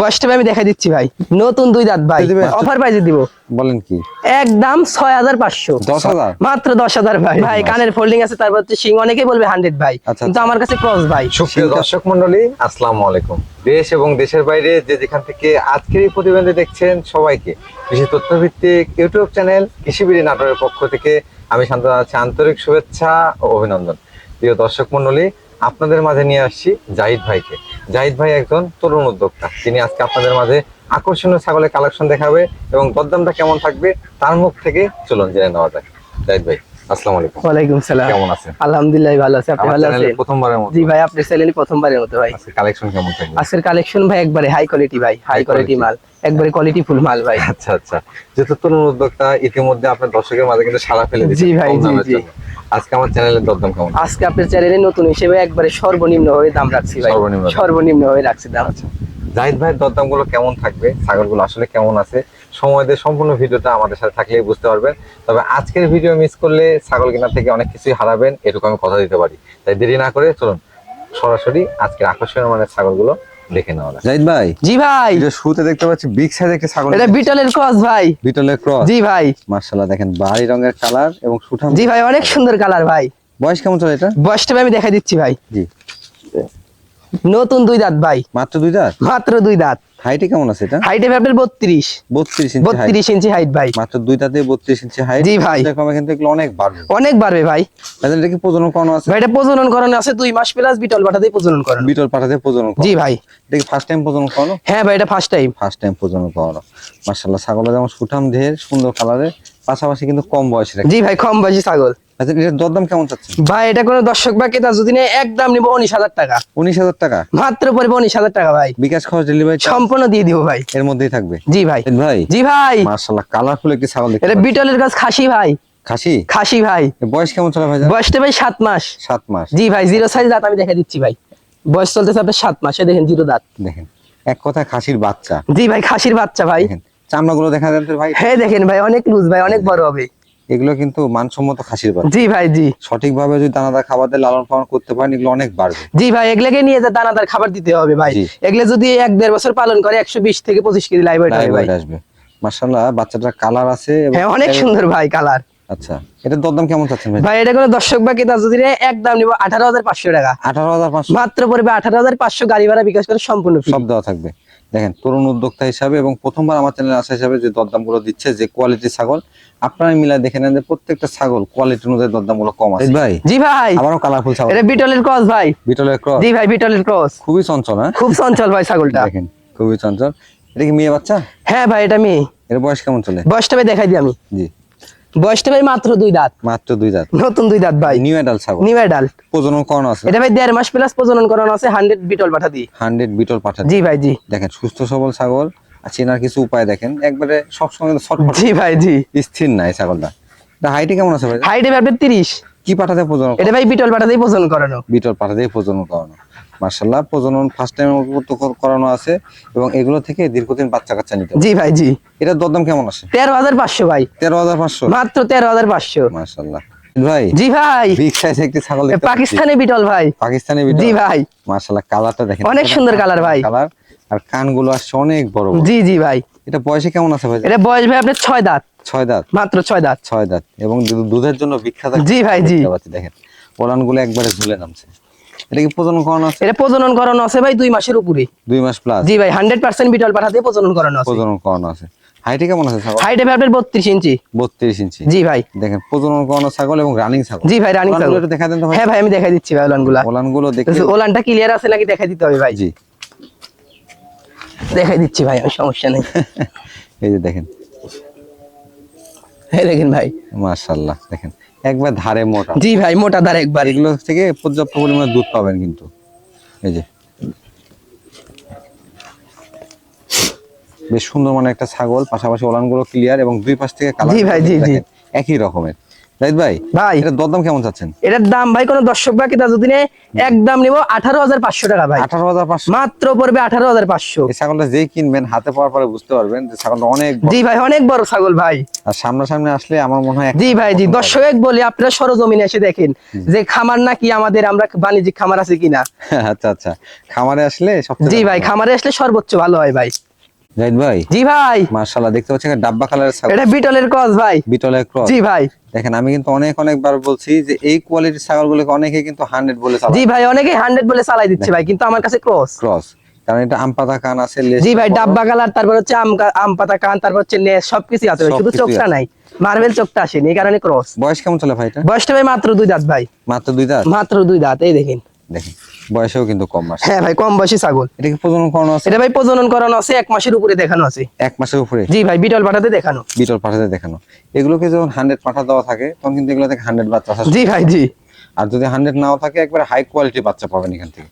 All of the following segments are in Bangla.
বয়সটা ভাই আমি দেখাই দিচ্ছি ভাই। নতুন দুই দাঁত ভাই? অফার প্রাইজে দিব। বলেন কি? একদম ছয় হাজার পাঁচশো। দশ হাজার? মাত্র দশ হাজার ভাই। ভাই কানের ফোল্ডিং আছে তারপর হচ্ছে সিং অনেকেই বলবে হান্ড্রেড ভাই। আচ্ছা, কিন্তু আচ্ছা। আমার কাছে ক্রস ভাই। সুপ্রিয় দর্শক মন্ডলী আসসালামু আলাইকুম। দেশ এবং দেশের বাইরে যে যেখান থেকে আজকের এই প্রতিবেদন দেখছেন সবাইকে কৃষি তথ্যভিত্তিক ইউটিউব চ্যানেল কৃষিবিড়ি নাটোরের পক্ষ থেকে আমি শান্ত আছি। আন্তরিক শুভেচ্ছা ও অভিনন্দন। প্রিয় দর্শক মন্ডলী আপনাদের মাঝে নিয়ে আসছি জাহিদ ভাইকে। জাহিদ ভাই একজন তরুণ উদ্যোক্তা। তিনি আজকে আপনাদের মাঝে আকর্ষণীয় ছাগলের কালেকশন দেখাবে এবং দরদামটা কেমন থাকবে তার মুখ থেকে চলুন জেনে নেওয়া যাক। জাহিদ ভাই আসসালামু আলাইকুম। ওয়ালাইকুম সালাম। কেমন আছেন? আলহামদুলিল্লাহ ভালো আছে। আপনি ভালো আছেন? প্রথমবারের মতো। জি ভাই আপনি চ্যানেলই প্রথমবারের মতো ভাই। আজকে কালেকশন কেমন থাকবে? আজকের কালেকশন ভাই একবারে হাই কোয়ালিটি ভাই হাই কোয়ালিটি মাল একবারে কোয়ালিটি ফুল মাল ভাই। আচ্ছা আচ্ছা। যেহেতু তরুণ উদ্যোক্তা ইতিমধ্যে আপনার দর্শকের মাঝে কিন্তু সারা ফেলে জি ভাই, জি, জি। আজকে আমার চ্যানেলের দরদাম কেমন? আজকে আপনার চ্যানেলে নতুন হিসেবে একবারে সর্বনিম্ন হয়ে দাম রাখছি ভাই। সর্বনিম্ন। সর্বনিম্ন হয়ে রাখছি দাম। আচ্ছা। জাহিদ ভাইয়ের দরদামগুলো কেমন থাকবে? ছাগলগুলো আসলে কেমন আছে? সময় দিয়ে সম্পূর্ণ ভিডিওটা আমাদের সাথে থাকলেই বুঝতে পারবেন। তবে আজকের ভিডিও মিস করলে ছাগল কেনার থেকে অনেক কিছুই হারাবেন এটুকু আমি কথা দিতে পারি। তাই দেরি না করে চলুন সরাসরি আজকের আকর্ষণীয় মানের ছাগলগুলো দেখে নাও জাহিদ ভাই? জি ভাই। এটা শুতে দেখতে পাচ্ছি বিগ সাইজ একটা ছাগল এটা বিটলের ক্রস ভাই। বিটলের ক্রস জি ভাই। মাশাআল্লাহ দেখেন বাহারি রঙের কালার এবং সুঠাম। জি ভাই অনেক সুন্দর কালার ভাই। বয়স কেমন চলে এটা? বয়সটা আমি দেখাই দিচ্ছি ভাই। জি। নতুন দুই দাঁত ভাই। মাত্র দুই দাঁত? মাত্র দুই দাঁত। হাইটে কেমন আছে এটা? হাইটে আপনার বত্রিশ। বত্রিশ ইঞ্চি height। বত্রিশ ইঞ্চি হাইট ভাই। মাত্র দুই দাঁতে বত্রিশ ইঞ্চি হাইট জি ভাই। কমে কিন্তু এগুলো অনেক বাড়বে। অনেক বাড়বে ভাই। তাহলে এটা কি প্রজনন করানো আছে? ভাই এটা প্রজনন করানো আছে দুই মাস প্লাস বিটল পাঠাতে প্রজনন করানো। বিটল পাঠাতে প্রজনন জি ভাই। এটা কি ফার্স্ট টাইম প্রজনন করানো? হ্যাঁ ভাই এটা ফার্স্ট টাইম ফার্স্ট টাইম প্রজনন করানো। মাশাআল্লাহ ছাগলের যেমন সুঠাম দেহের সুন্দর কালারের পাশাপাশি কিন্তু কম বয়সের জি ভাই কম বাজি ছাগল। আচ্ছা এটার দরদাম কেমন চাচ্ছেন? ভাই এটা কোনো দর্শক বা ক্রেতা যদি নেয় একদম নিবো উনিশ হাজার টাকা। উনিশ হাজার টাকা? মাত্র পড়বে উনিশ হাজার টাকা ভাই। বিকাশ খরচ ডেলিভারি সম্পূর্ণ দিয়ে দিব ভাই। এর মধ্যেই থাকবে? জি ভাই। ভাই জি ভাই। মার্শাল্লাহ কালারফুল একটি ছাগল এটা বিটলের কাছে খাসি ভাই। খাসি? খাসি ভাই। বয়স কেমন চলে ভাই বয়সটা ভাই সাত মাস। সাত মাস। জি ভাই জিরো সাইজ দাঁত আমি দেখা দিচ্ছি ভাই। বয়স চলতেছে আপনার সাত মাসে দেখেন জিরো দাঁত। দেখেন এক কথায় খাসির বাচ্চা। জি ভাই খাসির বাচ্চা ভাই। চামড়াগুলো দেখা তো ভাই? হ্যাঁ দেখেন ভাই অনেক লুজ ভাই অনেক বড় হবে। এগুলো কিন্তু মানসম্মত খাসির বাচ্চা জি ভাই জি। সঠিকভাবে যদি দানাদার খাবার দিয়ে লালন পালন করতে পারেন এগুলো অনেক বাড়বে। জি ভাই এগুলোকে নিয়ে যা দানাদার খাবার দিতে হবে ভাই। এগুলো যদি এক দেড় বছর পালন করে একশো বিশ থেকে পঁচিশ কেজি লাইভ ওয়েট আসবে। মাশাআল্লাহ বাচ্চাটার কালার আছে হ্যাঁ অনেক সুন্দর ভাই কালার আচ্ছা এটার দরদাম কেমন চাচ্ছেন ভাই? ভাই এটা কোনো দর্শক বা ক্রেতা যদি নেয় একদম নিবো আঠারো হাজার পাঁচশো টাকা। আঠারো হাজার পাঁচশো। মাত্র পড়বে আঠারো হাজার পাঁচশো গাড়ি ভাড়া বিকাশ করে সম্পূর্ণ। সব দেওয়া থাকবে। দেখেন তরুণ উদ্যোক্তা হিসাবে এবং প্রথমবার আমার চ্যানেলে আসা হিসাবে যে দরদামগুলো দিচ্ছে যে কোয়ালিটি ছাগল আপনারা মিলাই দেখে নেন যে প্রত্যেকটা ছাগল কোয়ালিটি অনুযায়ী দরদামগুলো কম আছে। ভাই। জি ভাই। আমারও কালারফুল ছাগল। এটা বিটলের ক্রস ভাই। বিটলের ক্রস জি ভাই বিটলের ক্রস খুবই চঞ্চল হ্যাঁ? খুব চঞ্চল ভাই ছাগলটা। দেখেন খুবই চঞ্চল। এটা কি মেয়ে বাচ্চা? হ্যাঁ ভাই এটা মেয়ে। এর বয়স কেমন চলে? বয়সটা ভাই দেখাই দিই আমি। জি। বয়সটা ভাই মাত্র দুই দাঁত। মাত্র দুই দাঁত। নতুন দুই দাঁত ভাই। নিউ অ্যাডাল্ট ছাগল। নিউ অ্যাডাল্ট প্রজনন করানো আছে। এটা ভাই দেড় মাস প্লাস প্রজনন করানো আছে হান্ড্রেড বিটল পাঠা দিই হান্ড্রেড বিটল পাঠা জি ভাই জি। দেখেন সুস্থ সবল ছাগল। আর চেনার কিছু উপায় দেখেন। একবারে সবসময় ছটফট। জি ভাই জি। স্থির নাই ছাগলটা। এটা হাইটে কেমন আছে ভাই? হাইটে ভাবে তিরিশ। কি পাঠাতে প্রজনন এটা ভাই বিটল পাঠা দিয়ে প্রজনন করানো। বিটল পাঠাতেই প্রজনন করানো। মার্শাল্লাহ প্রজনন ফার্স্ট টাইম করানো আছে এবং এগুলো থেকে দীর্ঘদিন বাচ্চা কাচ্চা নিতে জি ভাই জি। এটার দরদাম কেমন আছে তেরো হাজার পাঁচশো ভাই। তেরো হাজার পাঁচশো? মাত্র তেরো হাজার পাঁচশো। মার্শাল্লাহ ভাই জি ভাই। বিগ সাইজ একটি ছাগল দেখতে পাকিস্তানি বিটল ভাই। পাকিস্তানি জি ভাই। মার্শাল্লাহ কালারটা দেখেন। অনেক সুন্দর colour ভাই। কালার। আর কানগুলো আসছে অনেক বড় বড়। জি জি ভাই। এটা বয়সে কেমন আছে ভাই? এটা বয়স ভাই আপনার ছয় দাঁত। ছয় দাঁত। মাত্র ছয় দাঁত। ছয় দাঁত। এবং দুধের জন্য বিখ্যাত জি ভাই, জি। দেখেন। ওলানগুলো একবারে ঝুলে নামছে। এটা কি প্রজনন করানো আছে? এটা প্রজনন করানো আছে ভাই দুই মাসের উপরে। দুই মাস প্লাস জি ভাই হান্ড্রেড পার্সেন্ট বিটল পাঠা দিয়ে প্রজনন করানো আছে। প্রজনন করানো আছে। হাইটে কেমন আছে ছাগল? হাইটে ভাই আপনার বত্রিশ ইঞ্চি। বত্রিশ ইঞ্চি। জি ভাই। দেখেন প্রজনন করানো ছাগল এবং রানিং ছাগল। জি ভাই রানিং একটু দেখা দেন তো ভাই। হ্যাঁ ভাই আমি দেখাই দিচ্ছি ভাই ওলানগুলা ওলানগুলো দেখে ওলানটা ক্লিয়ার আছে নাকি দেখাই দিতে হবে ভাই? জি। দেখাই দিচ্ছি ভাই আমার সমস্যা নেই। এই যে দেখেন। এই দেখেন ভাই। মাশাল্লাহ দেখেন। একবার ধারে মোটা। জি ভাই মোটা ধারে একবার। এগুলো থেকে পর্যাপ্ত পরিমাণে দুধ পাবেন কিন্তু। এই যে। বেশ সুন্দর মানে একটা ছাগল পাশাপাশি ওলানগুলো ক্লিয়ার এবং দুই পাশ থেকে কালার জি ভাই, জি, জি। একই রকমের। জাহিদ ভাই ভাই। এটা দরদাম কেমন চাচ্ছেন? এটার দাম ভাই কোনো দর্শক বা কিতা যদি নেয়, একদম নিবো আঠারো হাজার পাঁচশো টাকা ভাই। আঠারো হাজার পাঁচশো। মাত্র পড়বে আঠারো হাজার পাঁচশো। এই ছাগলটা যেই কিনবেন হাতে পাওয়ার পরে বুঝতে পারবেন যে ছাগলটা অনেক জি ভাই অনেক বড় ছাগল ভাই। আর সামনাসামনি আসলে আমার মনে হয় জি ভাই জি। দর্শক বলি আপনারা সরজমিনে এসে দেখেন যে খামার নাকি আমাদের আমরা বাণিজ্যিক খামার আছে কিনা। আচ্ছা আচ্ছা। খামারে আসলে জি ভাই খামারে আসলে সর্বোচ্চ ভালো হয় ভাই। জাহিদ ভাই? জি ভাই। মার্শাল্লাহ দেখতে পাচ্ছেন ডাব্বা কালারের ছাগল। এটা বিটলের ক্রস ভাই। বিটলের ক্রস জি ভাই। দেখেন আমি কিন্তু অনেক অনেকবার বলছি যে এই কোয়ালিটির ছাগলগুলোকে অনেকে কিন্তু হান্ড্রেড বলে জি ভাই অনেকে হান্ড্রেড বলে চালাই দিচ্ছে ভাই কিন্তু আমার কাছে ক্রস ক্রস কারণ এটা আম পাতা কান আছে জি ভাই ডাব্বা কালার তারপর হচ্ছে আম আম পাতা কান তারপর হচ্ছে নেস সবকিছু আছে শুধু চোখটা নাই। মার্বেল চোখটা আসেনি এই কারণে ক্রস বয়স কেমন চলে ভাই এটা? বয়সটা ভাই মাত্র দুই দাঁত ভাই। মাত্র দুই দাঁত? মাত্র দুই দাঁত এই দেখেন। দেখেন। বয়সেও কিন্তু কম মাস হ্যাঁ ভাই কম বয়সী ছাগল। এটা কি প্রজনন করানো আছে? এটা ভাই প্রজনন করানো আছে এক মাসের উপরে দেখানো আছে। এক মাসের উপরে? জি ভাই বিটল পাঠাতে দেখানো। বিটল পাঠাতে দেখানো। এগুলোকে যখন হান্ড্রেড পাঠা দেওয়া থাকে তখন কিন্তু এগুলো থেকে হান্ড্রেড বাচ্চা জি ভাই জি। আর যদি হান্ড্রেড নাও থাকে একবারে হাই কোয়ালিটি বাচ্চা পাবেন এখান থেকে।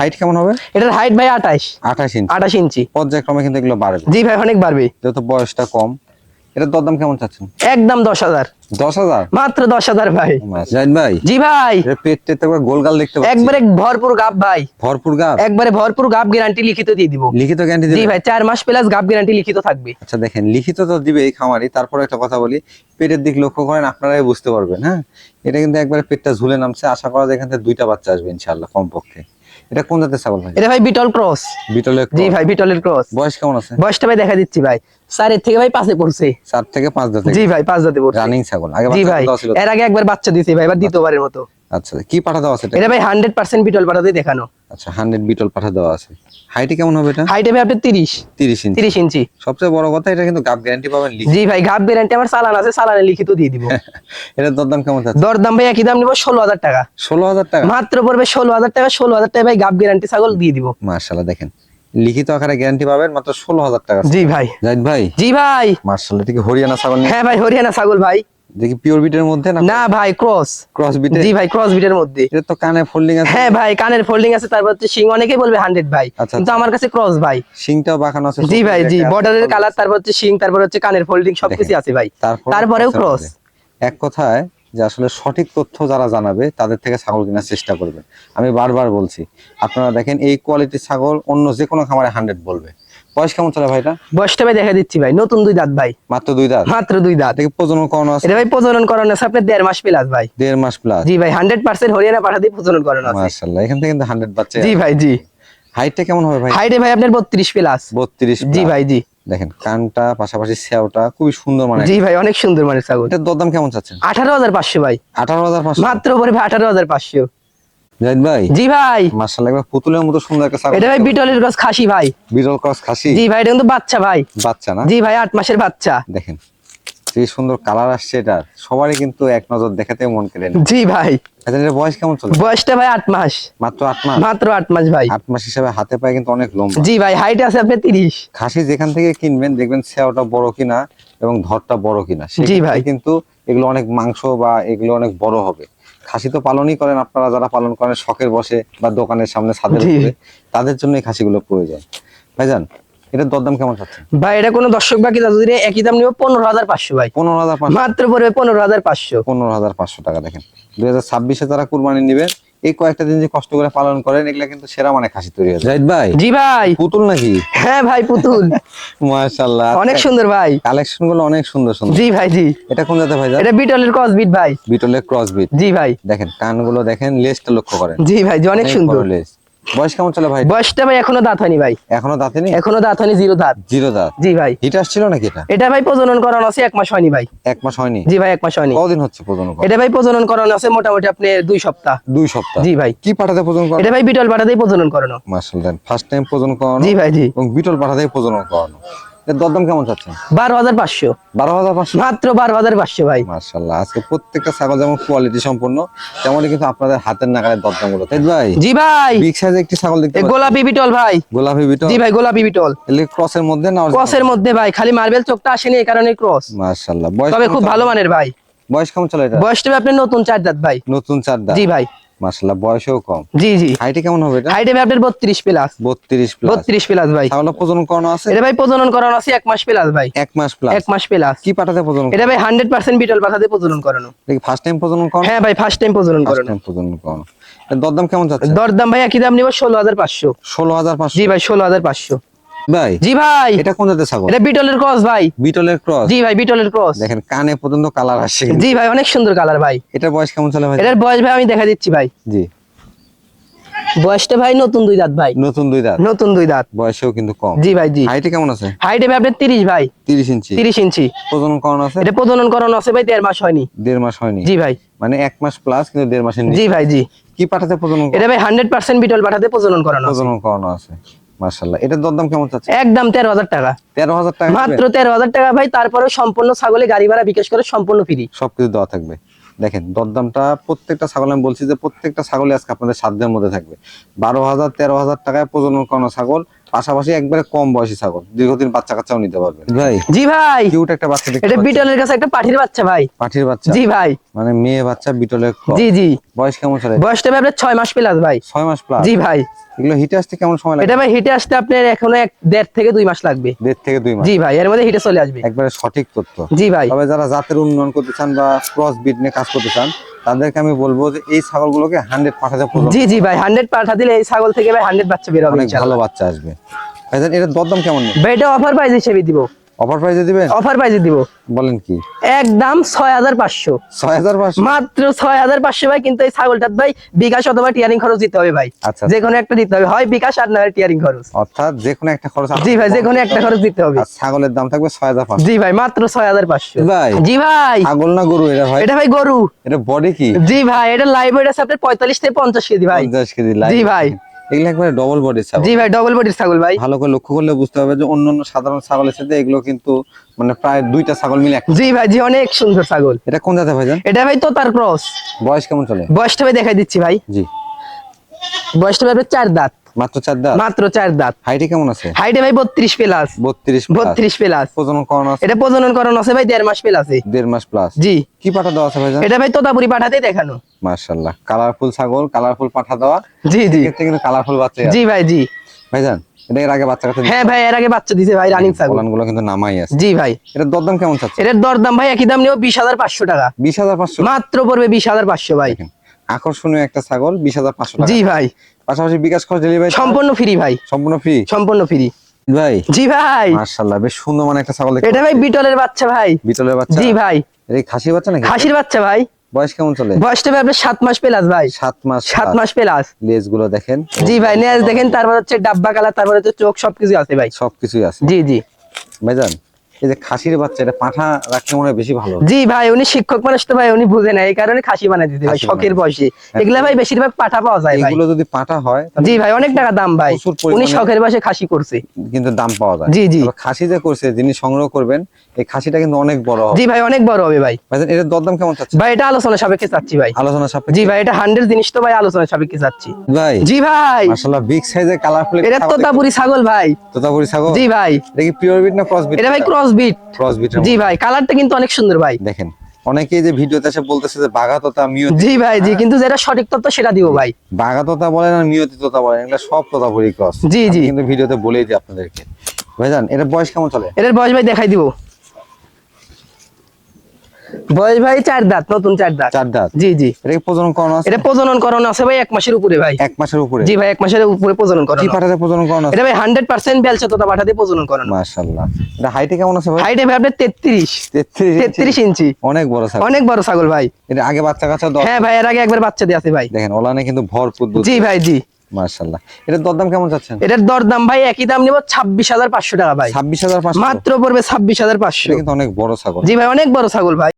হাইট কেমন হবে? এটার হাইট ভাই আঠাশ। আঠাশ ইঞ্চি। আঠাশ ইঞ্চি। পর্যায়ক্রমে কিন্তু এগুলো বাড়বে। জি ভাই অনেক বাড়বে। যেহেতু বয়সটা কম এটা দরদাম কেমন চাচ্ছেন? একদম দশ হাজার। দশ হাজার? মাত্র দশ হাজার ভাই। জাহিদ ভাই। জি ভাই। একবার গোলগাল দেখতে পাচ্ছি। একবারে ভরপুর গাব ভাই। ভরপুর গাব? একবারে ভরপুর গাব গ্যারান্টি লিখিত দিয়ে দিব। লিখিত গ্যারান্টি জি ভাই চার মাস প্লাস গাব গ্যারান্টি লিখিত থাকবে। আচ্ছা দেখেন লিখিত তো দিবে এই খামারি তারপরে একটা কথা বলি পেটের দিক লক্ষ্য করেন আপনারাই বুঝতে পারবেন হ্যাঁ? এটা কিন্তু একবারে পেটটা ঝুলে নামছে আশা করা যায় এখান থেকে দুইটা বাচ্চা আসবে ইনশাআল্লাহ কমপক্ষে। এটা কোন জাতের ছাগল ভাই? এটা ভাই বিটল ক্রস। বিটলের জি। ভাই বিটলের ক্রস। বয়স কেমন আছে? বয়সটা ভাই দেখা দিচ্ছি ভাই। চারের থেকে ভাই পাঁচে পড়ছে। চার থেকে পাঁচ দাঁত জি ভাই পাঁচ জাতে পড়ছে। রানিং ছাগল। আগে জি বাচ্চা ভাই এর আগে একবার বাচ্চা দিয়েছি ভাই এবার দ্বিতীয়বারের মতো। আচ্ছা কি পাঠা দেওয়া আছে এটা? এটা ভাই হান্ড্রেড পার্সেন্ট বিটল পাঠাতে দেখানো। আচ্ছা হান্ড্রেড বিটল পাঠা দেওয়া আছে। হাইটে কেমন হবে এটা? হাইটে ভাই আপনার তিরিশ। তিরিশ ইঞ্চি। তিরিশ ইঞ্চি। সবচেয়ে বড় কথা এটা কিন্তু গাপ গ্যারান্টি পাবেন লিখিত জি ভাই গাব গ্যারান্টি আমার চালান আছে চালানে লিখিত দিয়ে দিব। এটার দরদাম কেমন যাচ্ছে দরদাম ভাই একই দাম নিবো ষোলো হাজার টাকা। ষোলো হাজার টাকা? মাত্র পড়বে ষোলো হাজার টাকা ষোলো হাজার টাকা ভাই গাব গ্যারান্টি ছাগল দিয়ে দিব। মার্শাল্লাহ দেখেন। লিখিত আকারে গ্যারান্টি পাবেন মাত্র ষোলো হাজার টাকা। জি ভাই। জাহিদ ভাই? জি ভাই। মার্শাল্লাহ এটা কি হরিয়ানা ছাগল হ্যাঁ ভাই হরিয়ানা ছাগল ভাই। দেখি পিওর বিটের মধ্যে না না ভাই ক্রস ক্রস বিটে জি ভাই ক্রস বিটের মধ্যে। এটা তো কানে ফোল্ডিং আছে। হ্যাঁ ভাই কানের ফোল্ডিং আছে তারপর হচ্ছে সিং অনেকেই বলবে হান্ড্রেড ভাই। আচ্ছা, কিন্তু আচ্ছা। আমার কাছে ক্রস ভাই। শিংটাও বাঁকানো আছে জি ভাই জি বর্ডারের কালার তারপর হচ্ছে সিং তারপর হচ্ছে কানের ফোল্ডিং সবকিছু। আছে ভাই। তারপরেও ক্রস এক কথায় যে আসলে সঠিক তথ্য যারা জানাবে তাদের থেকে ছাগল কেনার চেষ্টা করবেন আমি বারবার বলছি আপনারা দেখেন এই কোয়ালিটির ছাগল অন্য যে কোনো খামারে হান্ড্রেড বলবে। বয়স কেমন চলে ভাইটা? বয়সটা ভাই দেখা দিচ্ছি ভাই নতুন দুই দাঁত ভাই। মাত্র দুই দাঁত? মাত্র দুই দাঁত। থেকে প্রজনন করানো আছে? এটা ভাই প্রজনন করানো আছে আপনার দেড় মাস প্লাস ভাই। দেড় মাস প্লাস জি ভাই হান্ড্রেড পার্সেন্ট হরিয়ানা পাঠাতে প্রজনন করানো আছে। মার্শাল্লাহ এখান থেকে কিন্তু হান্ড্রেড বাচ্চা জি ভাই জি। হাইটটা কেমন হবে ভাই? হাইটে ভাই আপনার বত্রিশ প্লাস বত্রিশ জি ভাই জি। দেখেন কানটা পাশাপাশি সেওটা খুবই সুন্দর মানে জি ভাই অনেক সুন্দর মানে ছাগল। এটার দরদাম কেমন চাচ্ছেন? আঠারো হাজার পাঁচশো ভাই। আঠারো হাজার পাঁচশো। মাত্র পরে ভাই আঠারো হাজার পাঁচশো। জাহিদ ভাই? জি ভাই। মার্শাল্লাহ একবার পুতুলের মতো সুন্দর একটা ছাগল এটা ভাই বিটলের রস খাসি ভাই। বিরল ক্রস খাসি? জি ভাই এটা কিন্তু বাচ্চা ভাই। বাচ্চা না? জি ভাই আট মাসের বাচ্চা। দেখেন যে সুন্দর কালার আসছে এটার সবারই কিন্তু এক নজর দেখাতে মন কেড়ে। জি ভাই। আচ্ছা এটার বয়স কেমন চলে? বয়সটা ভাই আট মাস। মাত্র আট মাস? মাত্র আট মাস ভাই। আট মাস হিসাবে হাতে পায়ে কিন্তু অনেক লম্বা। জি ভাই হাইট আছে আপনি তিরিশ। খাসি যেখান থেকে কিনবেন দেখবেন সেওটা বড় কিনা এবং ধরটা বড় কিনা। জি ভাই। কিন্তু এগুলো অনেক মাংস বা এগুলো অনেক বড় হবে। খাসি তো পালনই করেন আপনারা যারা পালন করেন শখের বসে বা দোকানের সামনে ছাদের উপরে তাদের জন্য এই খাসিগুলো প্রয়োজন। ভাইজান এটার দরদাম কেমন চাচ্ছে ভাই এটা কোনো দর্শক বাকি যদি একই দাম নিব পনেরো হাজার পাঁচশো ভাই। পনেরো হাজার মাত্র পড়বে পনেরো হাজার পাঁচশো। পনেরো হাজার পাঁচশো টাকা দেখেন। দুই হাজার ছাব্বিশে তারা কুরবানি নিবেন এই কয়েকটা দিন যে কষ্ট করে পালন করেন এগুলা কিন্তু সেরা মানে খাসি তৈরি হয়েছে যায়। জাহিদ ভাই? জি ভাই। পুতুল নাকি? হ্যাঁ ভাই পুতুল। মাশাআল্লাহ। অনেক সুন্দর ভাই। কালেকশনগুলো অনেক সুন্দর সুন্দর। জি ভাই জি। এটা কোন জাতের ভাই এটা বিটলের ক্রস বিট ভাই। বিটলের ক্রস বিট জি ভাই। দেখেন কানগুলো দেখেন লেজটা লক্ষ্য করেন। জি ভাই জি অনেক সুন্দর। লেস লেজ বয়স কেমন চলে ভাই? বয়সটা ভাই এখনও দাঁত হয়নি ভাই। এখনও দাঁত নেই এখনও দাঁত হয়নি জিরো দাঁত। জিরো দাঁত? জি ভাই। হিট আসছিল নাকি এটা? এটা ভাই প্রজনন করানো আছে এক মাস হয়নি ভাই। এক মাস হয়নি? জি ভাই এক মাস হয়নি। কতদিন হচ্ছে প্রজনন করা? এটা ভাই প্রজনন করানো আছে মোটামুটি আপনি দুই সপ্তাহ। দুই সপ্তাহ? জি ভাই। কি পাঠাতে প্রজনন করা এটা ভাই বিটল পাঠাতেই প্রজনন করানো। মাশাআল্লাহ ফার্স্ট টাইম প্রজনন করানো জি ভাই জি। এবং বিটল পাঠাতেই প্রজনন করানো। দরদাম কেমন চাচ্ছেন? বারো হাজার পাঁচশো। বারো হাজার পাঁচশো? মাত্র বারো হাজার পাঁচশো ভাই। মার্শাল্লাহ আজকে প্রত্যেকটা ছাগল যেমন কোয়ালিটি সম্পন্ন তেমনই কিন্তু আপনাদের হাতের নাগালের দরদামগুলো তাই ভাই? জি ভাই। বিগ সাইজ একটি ছাগল দেখতে গোলাপি বিটল ভাই। গোলাপি বিটল? জি ভাই গোলাপি বিটল। এলে মধ্যে না মধ্যে ভাই। খালি মার্বেল চোখটা আসেনি এই কারণে ক্রস মার্শাল্লাহ তবে খুব ভালো মানের ভাই। বয়স কেমন চলে এটা? বয়সটা ভাই আপনার নতুন চার দাঁত ভাই। নতুন চার দাঁত। জি ভাই। মাশাল্লাহ বয়সেও কম। জি জি। হাইটে কেমন হবে এটা? হাইটে আপনার বত্রিশ প্লাস বত্রিশ প্লাস বত্রিশ প্লাস ভাই। ছাগলটা প্রজনন করানো আছে? এটা ভাই প্রজনন করানো আছে এক মাস প্লাস ভাই। এক মাস প্লাস এক মাস প্লাস কি পাঠাতে প্রজনন এটা ভাই হান্ড্রেড পার্সেন্ট বিটল পাঠাতে প্রজনন করানো। ফার্স্ট টাইম প্রজনন করানো? হ্যাঁ ভাই ফার্স্ট টাইম প্রজনন করানো। টাইম প্রজনন করানো। দরদাম কেমন যাচ্ছে? দরদাম ভাই একই দাম নিব ষোলো হাজার পাঁচশো। ষোলো হাজার পাঁচশো। জি ভাই ষোলো হাজার পাঁচশো। ভাই জি ভাই। এটা কোন জাতের ছাগল? এটা বিটলের ক্রস ভাই। বিটলের ক্রস? জি ভাই বিটলের ক্রস। দেখেন কানে পর্যন্ত কালার আসছে জি ভাই অনেক সুন্দর কালার ভাই। এটার বয়স কেমন চলে ভাই? এটার বয়স ভাই আমি দেখা দিচ্ছি ভাই। জি। বয়সটা ভাই নতুন দুই দাঁত ভাই। নতুন দুই দাঁত? নতুন দুই দাঁত। বয়সেও কিন্তু কম। জি ভাই জি। হাইটে কেমন আছে? হাইটে ভাই আপনার তিরিশ ভাই। তিরিশ ইঞ্চি। তিরিশ ইঞ্চি। প্রজনন করানো আছে? এটা প্রজনন করানো আছে ভাই দেড় মাস হয়নি। দেড় মাস হয়নি। জি ভাই। মানে এক মাস প্লাস কিন্তু দেড় মাসের নিচে। জি ভাই জি। কি পাঠাতে প্রজনন এটা ভাই হান্ড্রেড পার্সেন্ট বিটল পাঠাতে প্রজনন আছে। প্রজনন করানো আছে। মার্শাল্লাহ এটার দরদাম কেমন চাচ্ছে একদম তেরো হাজার টাকা। তেরো হাজার টাকা মাত্র তেরো হাজার টাকা ভাই তারপরে সম্পূর্ণ ছাগলে গাড়ি ভাড়া বিকাশ করে সম্পূর্ণ ফ্রি। সবকিছু দেওয়া থাকবে। দেখেন দরদামটা প্রত্যেকটা ছাগল আমি বলছি যে প্রত্যেকটা ছাগলই আজকে আপনাদের সাধ্যের মধ্যে থাকবে। বারো হাজার তেরো হাজার টাকায় প্রজনন করানো ছাগল পাশাপাশি একবারে কম বয়সী ছাগল। দীর্ঘদিন বাচ্চা কাচ্চাও নিতে পারবে। ভাই। জি ভাই। কিউট একটা বাচ্চা দেখতে এটা বিটলের কাছে একটা পাঠির বাচ্চা ভাই। পাঠির বাচ্চা? জি ভাই। মানে মেয়ে বাচ্চা বিটলের জি জি। বয়স কেমন চলে? বয়সটা ভাই আপনার ছয় মাস প্লাস ভাই। ছয় মাস প্লাস জি ভাই। এগুলো হিটে আসতে কেমন সময় লাগে? এটা ভাই হিটে আসতে আপনার এখনও এক দেড় থেকে দুই মাস লাগবে। দেড় থেকে দুই মাস? জি ভাই এর মধ্যে হিটে চলে আসবে। একবারে সঠিক তথ্য। জি ভাই। তবে যারা জাতের উন্নয়ন করতে চান বা ক্রস বিট নিয়ে কাজ করতে চান তাদেরকে আমি বলব যে এই ছাগলগুলোকে হান্ড্রেড পাঠাতে জি জি ভাই হান্ড্রেড পাঠা দিলে এই ছাগল থেকে ভাই হান্ড্রেড বাচ্চা বেরোবে। ভালো বাচ্চা আসবে। ভাইজান এটার দরদাম কেমন নেই ভাই এটা অফার প্রাইস হিসেবে দিব। অফার প্রাইসে দিবেন? অফার প্রাইসে দিব। বলেন কি? একদম ছয় হাজার পাঁচশো। ছয় হাজার পাঁচশো? মাত্র ছয় হাজার পাঁচশো ভাই কিন্তু এই ছাগলটার ভাই বিকাশ অথবা টিয়ারিং খরচ দিতে হবে ভাই। আচ্ছা। যে কোনো একটা দিতে হবে। হয় বিকাশ আর না টিয়ারিং খরচ। অর্থাৎ যে কোনো একটা খরচ জি ভাই যে কোনো একটা খরচ দিতে হবে। ছাগলের দাম থাকবে ছয় হাজার পাঁচশো। জি ভাই মাত্র ছয় হাজার পাঁচশো। ভাই জি ভাই। ছাগল না গরু এটা ভাই? এটা ভাই গরু। এটা বডি কি? জি ভাই এটা লাইভ আছে আপনার পঁয়তাল্লিশ থেকে পঞ্চাশ কেজি ভাই। পঞ্চাশ কেজি লাইভ জি ভাই। এগুলো একবারে ডবল বডি ছাগল। জি ভাই ডবল বডির ছাগল ভাই। ভালো করে লক্ষ্য করলে বুঝতে হবে যে অন্য অন্য সাধারণ ছাগলের সাথে এগুলো কিন্তু মানে প্রায় দুইটা ছাগল মিলে এক। জি ভাই জি অনেক সুন্দর ছাগল। এটা কোন জাতের ভাইজান এটা ভাই তো তার ক্রস। বয়স কেমন চলে? বয়সটা ভাই দেখাই দিচ্ছি ভাই। জি। বয়সটা ভাই চার দাঁত। মাত্র চার দাঁত? মাত্র চার দাঁত। হাইটে কেমন আছে? হাইটে ভাই বত্রিশ প্লাস। বত্রিশ বত্রিশ প্লাস। প্রজনন করানো আছে? এটা প্রজনন করানো আছে ভাই দেড় মাস প্লাসে দেড় মাস প্লাস। জি। কি পাঠা দেওয়া আছে ভাইজান? এটা ভাই তোতাপুরি পাঠাতেই দেখানো। মার্শাল্লাহ কালারফুল ছাগল কালারফুল পাঠা দেওয়া। জি জি। এক্ষেত্রে কিন্তু কালারফুল বাচ্চা জি ভাই জি। ভাইজান এটা এর আগে বাচ্চা কাছে হ্যাঁ ভাই এর আগে বাচ্চা দিছে ভাই রানিং ছাগল। গুলো কিন্তু নামাই আছে। জি ভাই। এটা দরদাম কেমন চাচ্ছে এটার দরদাম ভাই একই দাম নিও বিশ হাজার পাঁচশো টাকা। বিশ হাজার পাঁচশো মাত্র পড়বে বিশ হাজার পাঁচশো ভাই। আকর্ষণীয় একটা ছাগল বিশ হাজার পাঁচশো টাকা। জি ভাই। পাশাপাশি বিকাশ খরচ ডেলিভারি সম্পূর্ণ ফ্রি ভাই। সম্পূর্ণ ফ্রি সম্পূর্ণ ফ্রি ভাই? জি ভাই। মার্শাল্লাহ বেশ সুন্দর মানে একটা ছাগল এটা ভাই বিটলের বাচ্চা ভাই। বিটলের বাচ্চা? জি ভাই। এটা কি খাসি বাচ্চা নাকি? খাসির বাচ্চা ভাই। বয়স কেমন চলে? বয়সটা ভাই আপনার সাত মাস প্লাস ভাই। সাত মাস সাত মাস প্লাস। লেজগুলো দেখেন। জি ভাই নেজ দেখেন তারপর হচ্ছে ডাব্বা কালার তারপর হচ্ছে চোখ সবকিছু আছে ভাই। সবকিছুই আছে। জি জি। ভাইজান এই যে খাসির বাচ্চা এটা পাঠা রাখলে মনে বেশি ভালো। জি ভাই উনি শিক্ষক মানুষ তো ভাই উনি বুঝে না এই কারণে খাসি বানাই দিতে ভাই শখের বানায়। বয়সে। এগুলা ভাই বেশিরভাগ পাঠা পাওয়া যায় ভাই। এগুলো যদি পাঠা হয় জি ভাই অনেক টাকা দাম ভাই। উনি শখের বয়সে খাসি করছে। কিন্তু দাম পাওয়া যায়। জি, জি। খাসি যে করছে যিনি সংগ্রহ করবেন এই খাসিটা কিন্তু অনেক বড় হবে। জি ভাই অনেক বড় হবে ভাই। এটার দরদাম কেমন ভাই এটা আলোচনা সাপেক্ষে চাচ্ছি ভাই। আলোচনা সাপেক্ষে? জি ভাই এটা হান্ড্রেড জিনিস তো ভাই আলোচনা সাপেক্ষে চাচ্ছি। ভাই জি ভাই। মাশাআল্লাহ বিগ সাইজের কালারফুল এটা তোতাপুরি ছাগল ভাই। তোতাপুরি ছাগল? জি ভাই। এটা কি পিওর বিট না ক্রস বিট এটা ভাই ক্রস বিট ক্রসবিট জি ভাই কালারটা কিন্তু অনেক সুন্দর ভাই। দেখেন অনেকেই যে ভিডিওতে এসে বলতেছে যে বাঘা তোতা মিয়তি। জি ভাই জি কিন্তু যেটা সঠিক তথ্য সেটা দিব ভাই। বাঘা তোতা বলেন আর মিয়তি তোতা বলেন এগুলো সব তোতাপুরি ক্রস জি, জি। কিন্তু ভিডিওতে বলেই দিই আপনাদেরকে। ভাইজান এর বয়স কেমন চলে? এর বয়স ভাই দেখাই দিব। বয়স ভাই চার দাঁত নতুন চার দাঁত। চার দাঁত। জি জি। এটা প্রজনন করানো আছে? এটা প্রজনন করানো আছে ভাই এক মাসের উপরে ভাই। এক মাসের উপরে? জি ভাই এক মাসের উপরে প্রজনন কি পাঠাতে প্রজনন করানো আছে? এটা ভাই হান্ড্রেড পার্সেন্ট বেলচা তোতা পাঠাতে প্রজনন করানো। মাশাআল্লাহ। এটা হাইটে কেমন আছে ভাই? হাইটে ভাই আপনার তেত্রিশ। 33 তেত্রিশ ইঞ্চি। অনেক বড় ছাগল। অনেক বড় ছাগল ভাই। এটা আগে বাচ্চা কাচ্চা হ্যাঁ ভাই এর আগে একবার বাচ্চা দিয়ে আছে ভাই। দেখেন ওলানে কিন্তু ভরপুর দুধ। জি ভাই জি। মাশাআল্লাহ। এটার দরদাম কেমন চাচ্ছেন? এটার দরদাম ভাই একই দাম নিব ছাব্বিশ হাজার পাঁচশো টাকা ভাই। ছাব্বিশ হাজার পাঁচশো। মাত্র পড়বে ছাব্বিশ হাজার পাঁচশো। এটা কিন্তু অনেক বড় ছাগল। জি ভাই অনেক বড় ছাগল ভাই।